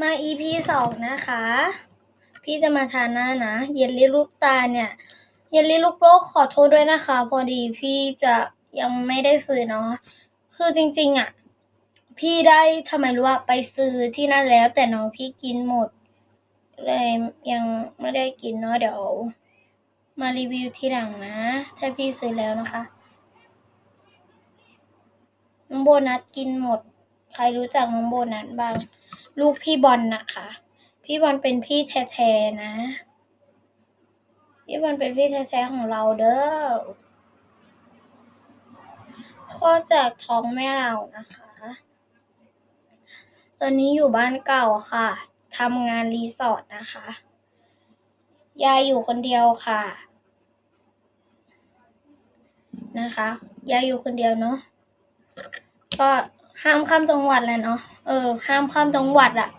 มา EP สองนะคะ พี่จะมาทานหน้านะ เยลลี่ลูกตาเนี่ยเยลลี่ลูกโลกขอโทษด้วยนะคะ พอดีพี่จะยังไม่ได้ซื้อเนาะคือจริง ๆอะ พี่ได้ทำไมรู้ว่าไปซื้อที่นั่นแล้ว แต่น้องพี่กินหมด เลยยังไม่ได้กินเนาะเดี๋ยว มารีวิวทีหลังนะ ถ้าพี่ซื้อแล้วนะคะน้องโบนัสกินหมด ใครรู้จักน้องโบนัสบ้าง ลูกพี่บอลนะคะ พี่บอลเป็นพี่แท้ๆนะ พี่บอลเป็นพี่แท้ๆของเราเด้อข้อจากท้องแม่เรานะคะ ตอนนี้อยู่บ้านเก่าค่ะทำงานรีสอร์ทนะคะ ยายอยู่คนเดียวค่ะ นะคะ ยายอยู่คนเดียวเนาะ ก็ ห้ามข้ามจังหวัดแหละเนาะ เออ ห้ามข้ามจังหวัดอะ